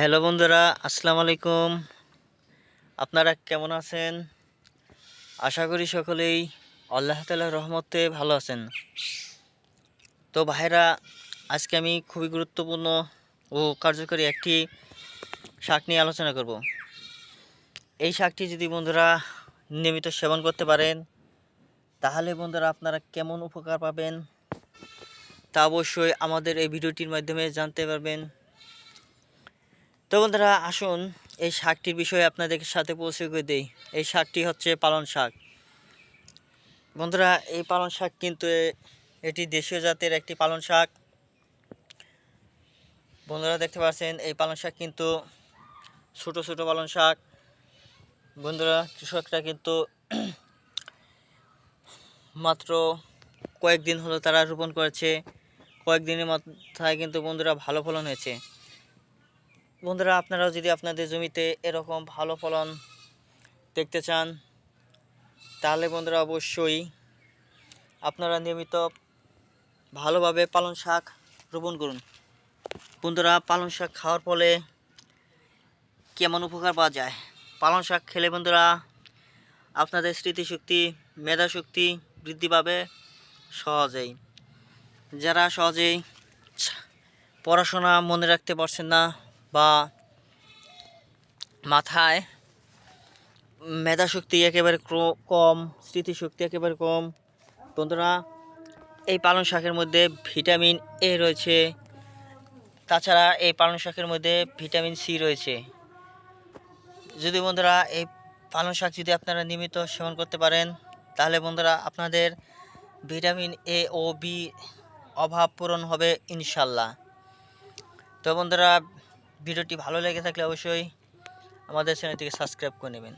Hello বন্ধুরা, আসসালামু আলাইকুম। আপনারা কেমন আছেন? আশা করি সকলেই আল্লাহ তালার রহমতে ভালো আছেন। তো ভাইরা আজকে আমি খুবই গুরুত্বপূর্ণ ও কার্যকরী একটি শাক নিয়ে আলোচনা করব। এই শাকটি যদি বন্ধুরা নিয়মিত সেবন করতে পারেন, তাহলে বন্ধুরা আপনারা কেমন উপকার পাবেন তা অবশ্যই আমাদের এই ভিডিওটির মাধ্যমে জানতে পারবেন। তো বন্ধুরা, আসুন এই শাকটির বিষয়ে আপনাদের সাথে পৌঁছে করে দিই। এই শাকটি হচ্ছে পালন শাক। বন্ধুরা, এই পালন শাক কিন্তু এটি দেশীয় জাতের একটি পালন শাক। বন্ধুরা, দেখতে পাচ্ছেন, এই পালন শাক কিন্তু ছোট ছোট পালন শাক। বন্ধুরা, কৃষকরা কিন্তু মাত্র কয়েকদিন হলো তারা রোপণ করেছে। কয়েকদিনের মাথায় কিন্তু বন্ধুরা ভালো ফলন হয়েছে। বন্ধুরা, আপনারাও যদি আপনাদের জমিতে এরকম ভালো ফলন দেখতে চান, তাহলে বন্ধুরা অবশ্যই আপনারা নিয়মিত ভালোভাবে পালং শাক রোপণ করুন। বন্ধুরা, পালং শাক খাওয়ার ফলে কেমন উপকার পাওয়া যায়? পালং শাক খেলে বন্ধুরা আপনাদের স্মৃতিশক্তি, মেধাশক্তি বৃদ্ধি পাবে সহজেই। যারা সহজেই পড়াশোনা মনে রাখতে পারছেন না বা মাথায় মেধাশক্তি একেবারে কম, স্মৃতিশক্তি একেবারে কম। বন্ধুরা, এই পালং শাকের মধ্যে ভিটামিন এ রয়েছে। তাছাড়া এই পালং শাকের মধ্যে ভিটামিন সি রয়েছে। যদি বন্ধুরা, এই পালং শাক যদি আপনারা নিয়মিত সেবন করতে পারেন, তাহলে বন্ধুরা আপনাদের ভিটামিন এ ও বি অভাব পূরণ হবে ইনশাল্লাহ। তো বন্ধুরা ভিডিওটি ভালো লেগে থাকলে অবশ্যই আমাদের চ্যানেলটিকে সাবস্ক্রাইব করে নেবেন।